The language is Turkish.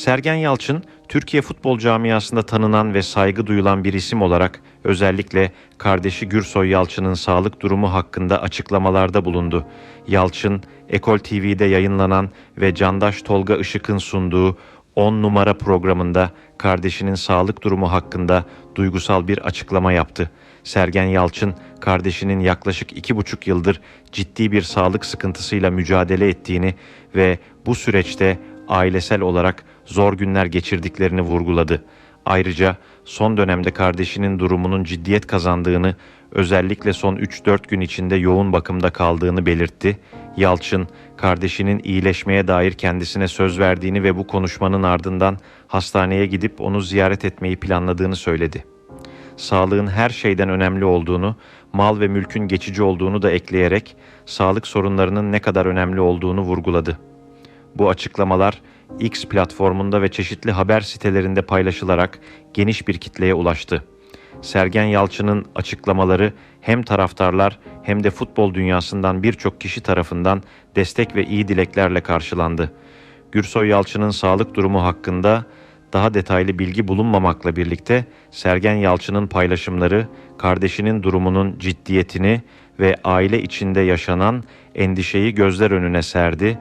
Sergen Yalçın, Türkiye futbol camiasında tanınan ve saygı duyulan bir isim olarak özellikle kardeşi Gürsoy Yalçın'ın sağlık durumu hakkında açıklamalarda bulundu. Yalçın, Ekol TV'de yayınlanan ve Candaş Tolga Işık'ın sunduğu 10 numara programında kardeşinin sağlık durumu hakkında duygusal bir açıklama yaptı. Sergen Yalçın, kardeşinin yaklaşık iki buçuk yıldır ciddi bir sağlık sıkıntısıyla mücadele ettiğini ve bu süreçte ailesel olarak zor günler geçirdiklerini vurguladı. Ayrıca son dönemde kardeşinin durumunun ciddiyet kazandığını, özellikle son 3-4 gün içinde yoğun bakımda kaldığını belirtti. Yalçın, kardeşinin iyileşmeye dair kendisine söz verdiğini ve bu konuşmanın ardından hastaneye gidip onu ziyaret etmeyi planladığını söyledi. Sağlığın her şeyden önemli olduğunu, mal ve mülkün geçici olduğunu da ekleyerek sağlık sorunlarının ne kadar önemli olduğunu vurguladı. Bu açıklamalar X platformunda ve çeşitli haber sitelerinde paylaşılarak geniş bir kitleye ulaştı. Sergen Yalçın'ın açıklamaları hem taraftarlar hem de futbol dünyasından birçok kişi tarafından destek ve iyi dileklerle karşılandı. Gürsoy Yalçın'ın sağlık durumu hakkında daha detaylı bilgi bulunmamakla birlikte Sergen Yalçın'ın paylaşımları kardeşinin durumunun ciddiyetini ve aile içinde yaşanan endişeyi gözler önüne serdi